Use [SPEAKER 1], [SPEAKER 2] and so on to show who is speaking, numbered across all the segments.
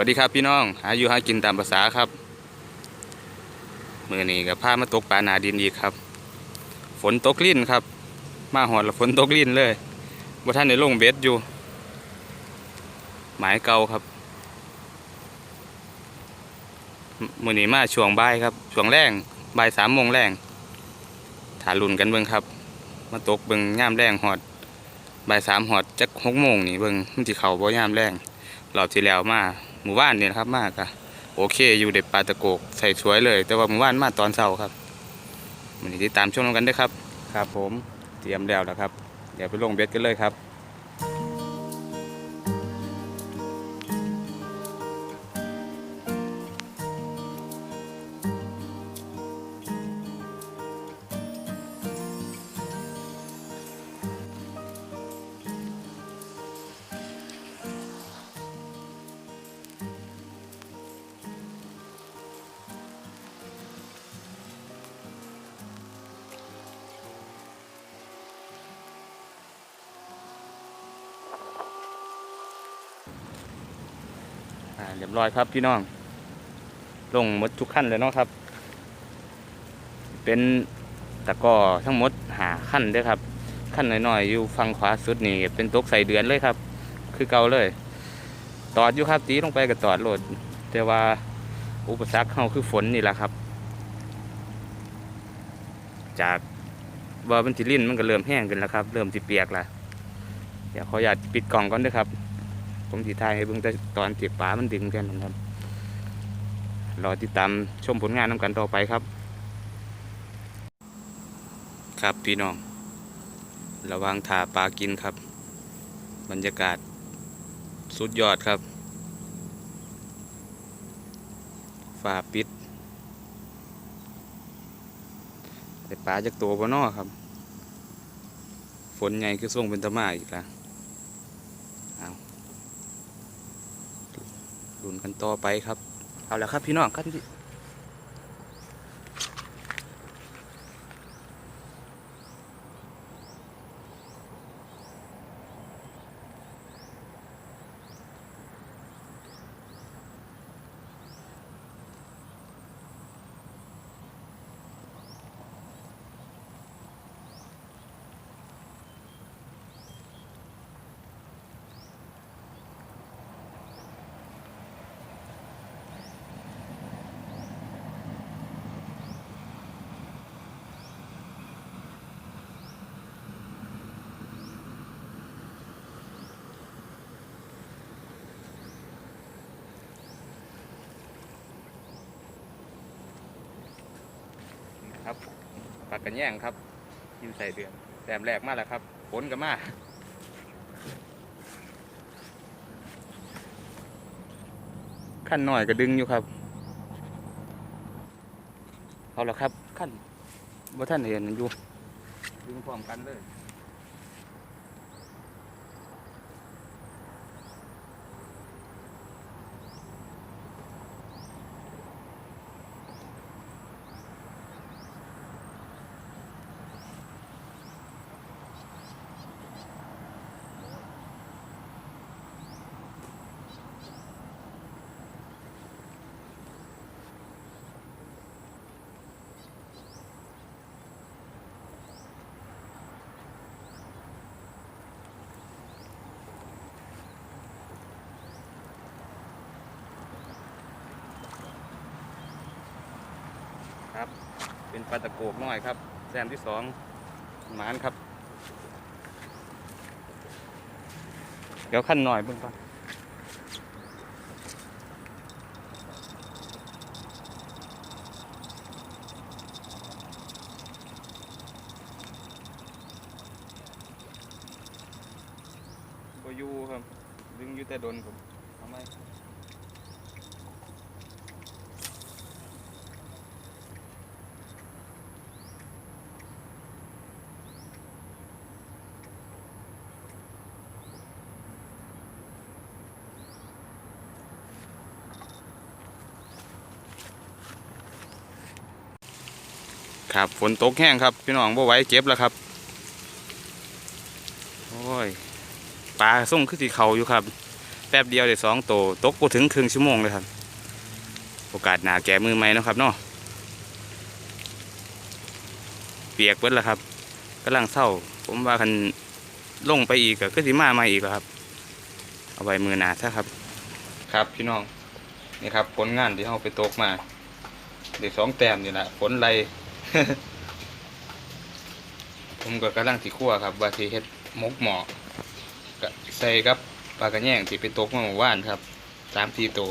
[SPEAKER 1] วัสดีครับพี่น้อง หาอยู่หากินตามภาษาครับมือนี้กับพามาตกปลาหนาดินอีกครับ ฝนตกลิ่นครับ มาหอดแล้วฝนตกลิ่นเลยบ่ท่านในลงเบ็ดอยู่ หมายเก่าครับมือนี้มาช่วงบ่ายครับช่วงแรงบ่ายสามโมงแรงถาลุ่นกันเบิ่งครับ มาตกเบิ่งย่ามแรงหอดบ่ายสามหอดจักหกโมงนี่เบิ่งมันสิเข่าบ่ย่ามแรงรอบที่แล้วมา หมู่บ้านเนี่ยนะครับมากอะโอเคอยู่เด็ดปลาตะโกกใส่สวยเลย แต่ว่าหมู่บ้านมาตอนเช้าครับมันนี้ติดตามช่วงกันด้วยครับ ครับผมเตรียมแล้วแล้วครับ เดี๋ยวไปลงเบ็ดกันเลยครับ อ่าเรียบร้อยครับพี่น้อง ลงหมดทุกขั้นเลยเนาะครับ เป็นตะกอทั้งหมดหาขั้นด้วยครับ ขั้นน้อยๆอยู่ฝั่งขวาสุดนี่เป็นตกใส่เดือนเลยครับ คือเก่าเลย ตอดอยู่ครับตีลงไปกับตอดโหลด แต่ว่าอุปสรรคเขาคือฝนนี่แหละครับ จากว่ามันสิลิ่นมันก็เริ่มแห้งขึ้นแล้วครับ เริ่มสิเปียกแล้วเดี๋ยวขออนุญาตปิดกล่องก่อนด้วยครับ ผมสีทายให้เบิ่งแต่ตอนเก็บปลามันดึงกันนครับรอติดตามชมผลงานนำกันต่อไปครับ ครับพี่น้อง ระวังถาปลากินครับ บรรยากาศสุดยอดครับฝ่าปิดแต่ปลาจากตัวบนนอครับ ฝนใหญ่คือส่งเป็นตะมาอีกแล้ว ลุ้นกันต่อไปครับ เอาละครับพี่น้องครับ ครับปากกันแย่งครับยินใส่เดือนแต้มแรกมากแล้วครับผลกันมาขั้นหน่อยก็ดึงอยู่ครับเอาละครับขั้นว่าท่านเห็นอยู่ดึงพร้อมกันเลย ครับ เป็นปลาตะโกกน้อยครับแซมที่สองหมานครับ เดี๋ยวขั้นหน่อยเบิ่งก่อนบอยูครับ ดึงอยู่แต่โดนผมทำไม ครับฝนตกแห้งครับ พี่น้องบ่ไหว้เก็บแล้วครับ โอ้ยปลาส่งขึ้นสีเขาอยู่ครับ แป๊บเดียวได้สองโตตกบ่ถึงครึ่งชั่วโมงเลยครับ โอกาสหนาแก่มือใหมนะครับเนาะเปียกเบิดแล้วครับกำลังเศร้า ผมว่าคันลงไปอีกก็คือสิมาม่อีกครับ เอาไว้มือหนาซะครับ ครับพี่น้องนี่ครับผลงานที่เราไปตกมาได้สองแต้มนี่แหละผลไร ผมก็กำลังสิคั่วครับ ว่าสิเฮ็ดมกหมอกใส่กับปลากระแยงที่ไปตกมาเมื่อวานครับสามสี่ตัว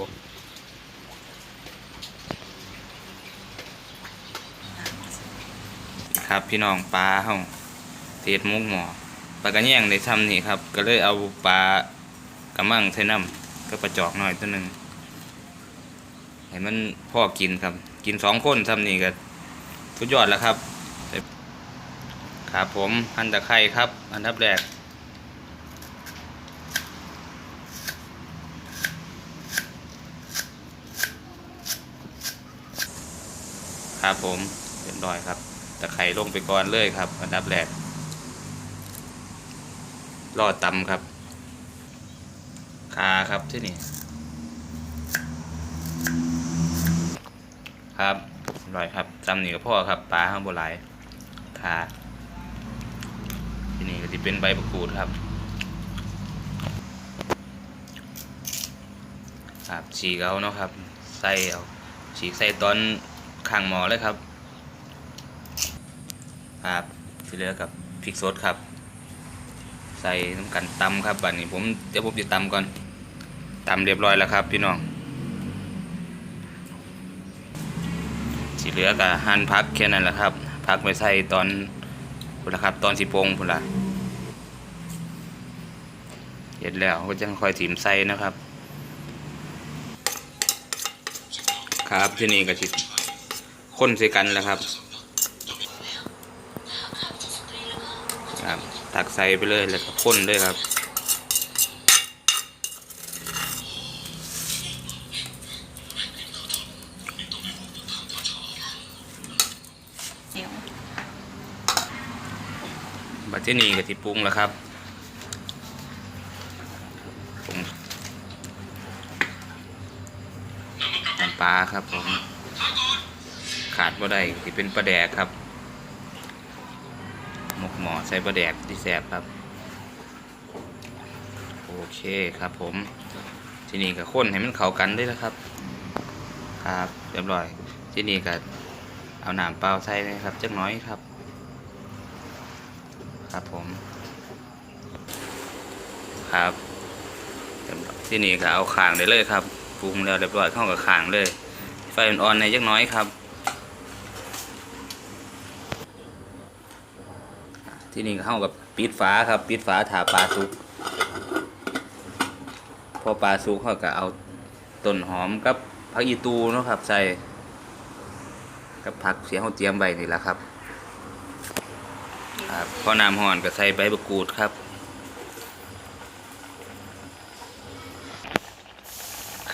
[SPEAKER 1] ครับพี่น้องปลาเฮาเทศหมกหมอปลากระแยงได้ทำนี่ครับ ก็เลยเอาปลากระมังใส่น้ำก็ปลาจอกหน่อยตัวหนึ่งให้มันพ่อกินครับ กินสองคนทำนี่ก็ สุดยอดแล้วครับครับผมหั่นตะไคร้ครับ อันดับแรกครับผมเรียบร้อยครับตะไคร้ลงไปก่อนเลยครับ อันดับแรกรอดตำครับคาครับที่นี่ครับเรียบร้อยครับ ตำหนี่ก็พ่อครับปลาข้างบนไหลายคาที่นี่ก็จะเป็นใบมะกรูดครับ ครับฉีกเอาเนาะครับ ใส่เอาฉีกใส่ตอนข้างหมอเลยครับ ครับที่เหลือกับพริกสดครับ ใส่น้ำกันตำครับบัดนี้ผมเดี๋ยวผมจะตำก่อนตำเรียบร้อยแล้วครับ พี่น้องีเหลือกับหั่นพักแค่นั้นแหละครับพักไปใส่ตอนพุ่นละครับ ตอนสิโปงพุ่นละเห็ดแล้วก็จะค่อยถิ่มใส่นะครับ ครับที่นี่ก็สิคนใส่กันแล้วครับครับตักใส่ไปเลยแล้วก็คนเลยครับ
[SPEAKER 2] เดี๋ยว
[SPEAKER 1] บัด ที่นี่ก็สิปรุงแล้วครับปรุงน้ำปลาครับผม ขาดบ่ได้ที่เป็นปลาแดกครับ หมกหมอใส่ปลาแดกที่แสบครับ โอเคครับผม ที่นี่ก็ข้นให้มันเข้ากันได้แล้วครับ ครับ เรียบร้อย ที่นี่ก็เอาหน้ำเปล่าใส่นะครับจักหน้อยครับ ครับผม ครับเรียบร้อยที่นี่ก็เอาข่างได้เลยครับปรุงแล้วเรียบร้อยเข้ากับข่างเลย ไฟอ่อนๆในจักน้อยครับ ที่นี่ก็เข้ากับปิดฝาครับ ปิดฝาถาปลาสุกพอปลาสุกเข้าก็เอาต้นหอมกับผักอีตูนะครับ ใส่กับผักเสียเขาเตรียมไว้นี่แหละครับ อน้ำห่อนก็ใส่ใบมะกรูดครับ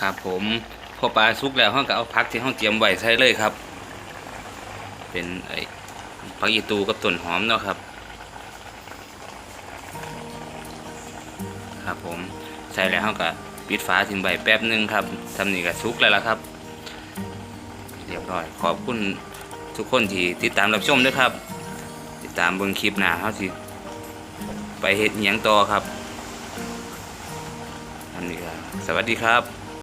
[SPEAKER 1] ครับผมพอปลาสุกแล้วเขาก็เอาผักที่เขาเตรียมไว้ใส่เลยครับ เป็นไอ้ผักอีตูกับต้นหอมเนาะครับ ครับผมใส่แล้วเขาก็ปิดฝาทิ้งไว้แป๊บหนึงครับทำนี่ก็สุกแล้วล่ะครับ เรียบร้อยขอบคุณทุกคนที่ติดตามรับชมด้วยครับ ติดตามเบิ่งคลิปหน้าเขาสิไปเห็ดเหียงต่อครับอันนี้ก็สวัสดีครับ